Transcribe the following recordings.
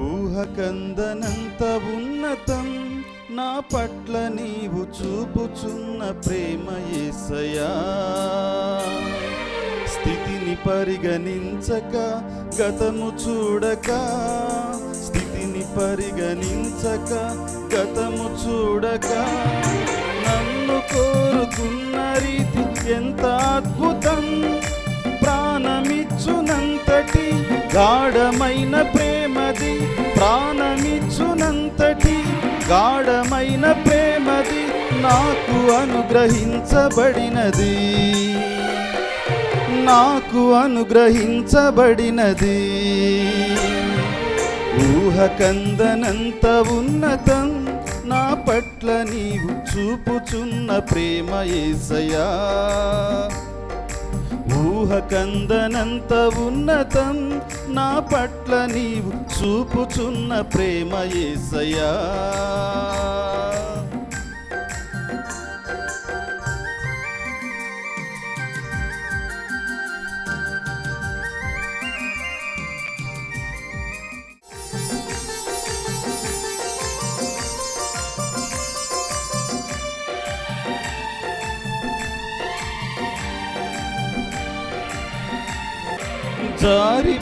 ఊహకందనంత ఉన్నతం నా పట్ల నీవు చూపుచున్న ప్రేమ ఏసయా. స్థితిని పరిగణించక గతము చూడక స్థితిని పరిగణించక గతము చూడక నన్ను కోరుకున్న రీతి ఎంత అద్భుతం. ప్రాణమిచ్చునంతటి గాఢమైన ప్రేమది ప్రాణమిచ్చునంతటి గాఢమైన ప్రేమది నాకు అనుగ్రహించబడినది. నాకు అనుగ్రహించబడినది. ఊహకందనంత ఉన్నతం నా పట్ల నీవు చూపుచున్న ప్రేమ ఏసయా ఊహకందనంత ఉన్నతం నా పట్ల నీవు చూపుచున్న ప్రేమ ఏసయా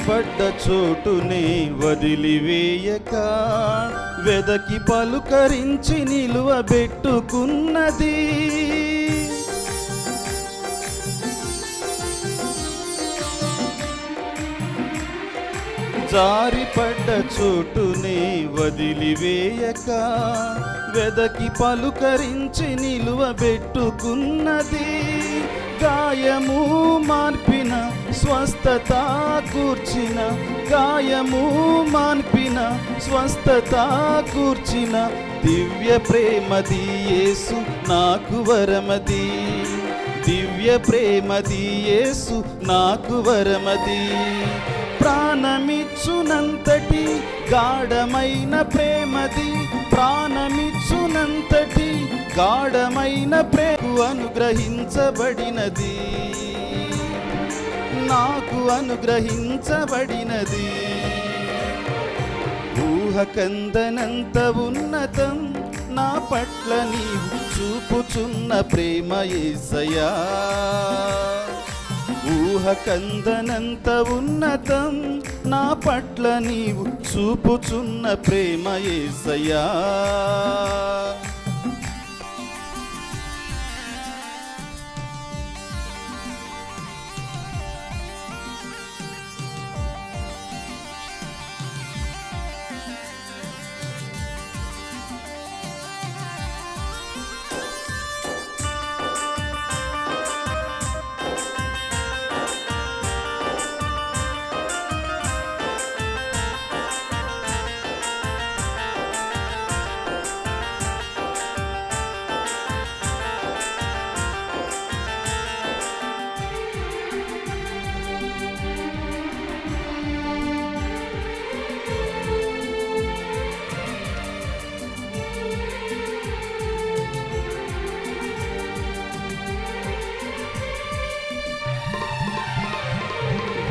పడ్డ చోటునే వదిలివేయక. వెదకి పలుకరించి నిలువబెట్టుకున్నది జారిపడ్డ చోటునే వదిలివేయక. వెదకి పలుకరించి నిలువబెట్టుకున్నది గాయము మార్పిన స్వస్థత కూర్చిన గాయము మాన్పిన స్వస్థత కూర్చిన దివ్య ప్రేమది యేసు నాకు వరమది. దివ్య ప్రేమది యేసు నాకు వరమది. ప్రాణమిచ్చునంతటి గాఢమైన ప్రేమది. ప్రాణమిచ్చునంతటి గాఢమైన ప్రేమ అనుగ్రహించబడినది. నాకు అనుగ్రహించబడినది. ఊహకందనంత ఉన్నతం నా పట్ల నీవు చూపుచున్న ప్రేమ ఏసయా ఊహకందనంత ఉన్నతం నా పట్ల నీవు చూపుచున్న ప్రేమ ఏసయా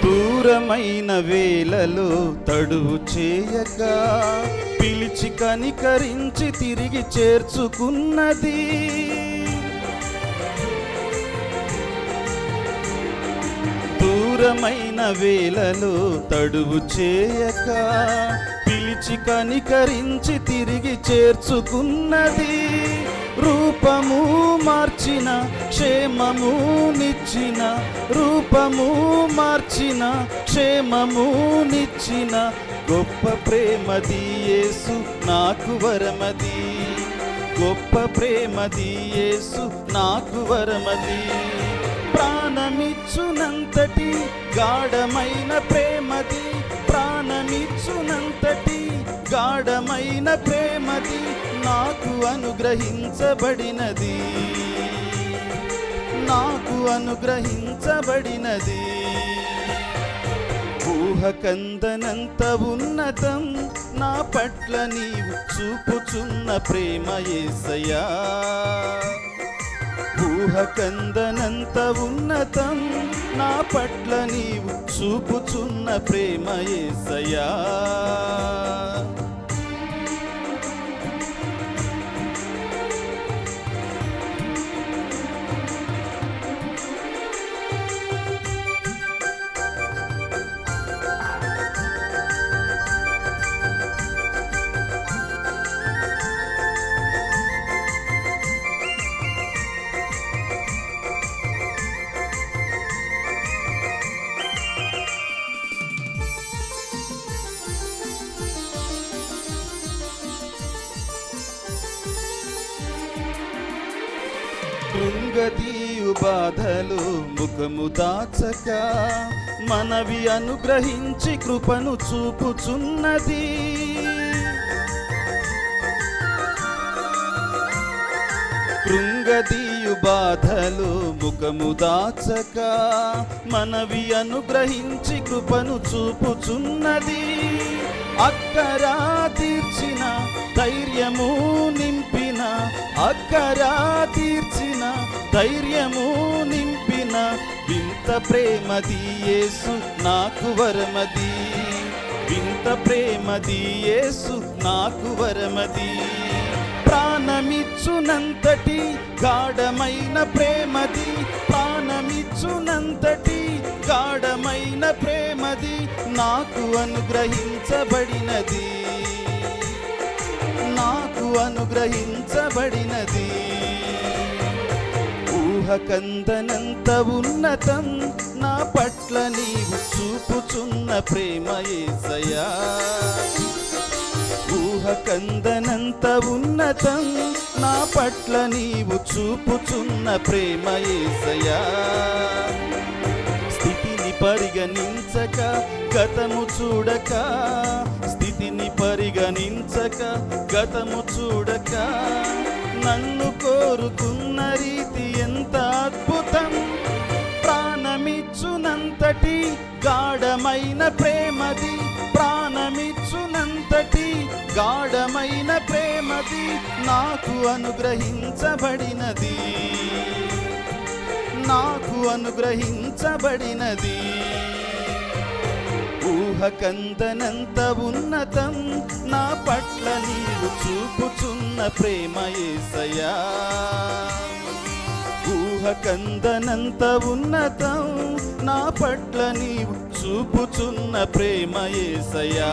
దూరమైన వేళలో తడువు చేయక పిలిచి కనికరించి తిరిగి చేర్చుకున్నది. దూరమైన వేళలో తడువు చేయక పిలిచి కనికరించి తిరిగి చేర్చుకున్నది. రూపము మార్చిన క్షేమము నిచ్చిన రూపము మార్చిన క్షేమము నిచ్చిన గొప్ప ప్రేమది యేసు నాకు వరమది. గొప్ప ప్రేమది యేసు నాకు వరమది. ప్రాణమిచ్చునంతటి గాఢమైన ప్రేమది. ప్రాణమిచ్చునంతటి గాఢమైన ప్రేమది. నాకు అనుగ్రహించబడినది. నాకు అనుగ్రహించబడినది. ఊహకందనంత ఉన్నతం నా పట్ల నీవు చూపుచున్న ప్రేమ ఏసయా ఊహకందనంత ఉన్నతం నా పట్ల నీవు చూపుచున్న ప్రేమ ఏసయా కృంగదీయు బాధలు ముఖము దాచక మనవి అనుగ్రహించి కృపను చూపుచున్నది. కృంగదీయు బాధలు ముఖము దాచక మనవి అనుగ్రహించి కృపను చూపుచున్నది. అక్కరా తీర్చిన ధైర్యము నింపిన అక్కరా ధైర్యము నింపిన వింత ప్రేమది యేసు నాకు వరమది. వింత ప్రేమది యేసు నాకు వరమది. ప్రాణమిచ్చునంతటి గాఢమైన ప్రేమది ప్రాణమిచ్చునంతటి గాఢమైన ప్రేమది నాకు అనుగ్రహించబడినది. నాకు అనుగ్రహించబడినది. ఊహకందనంత ఉన్నతం నా పట్ల నీవు చూపుచున్న ప్రేమ ఏసయా ఊహకందనంత ఉన్నతం నా పట్ల నీవు చూపుచున్న ప్రేమ ఏసయా స్థితిని పరిగణించక గతము చూడక స్థితిని పరిగణించక గతము చూడక నన్ను కోరుకు గాఢమైన ప్రేమది ప్రాణమిచ్చునంతటి గాఢమైన ప్రేమది నాకు అనుగ్రహించబడినది. నాకు అనుగ్రహించబడినది. ఊహకందనంత ఉన్నతం నా పట్ల నీవు చూపుచున్న ప్రేమ యేసయ్యా ఊహకందనంత ఉన్నతం నా పట్ల నీవు చూపుచున్న ప్రేమ ఏసయా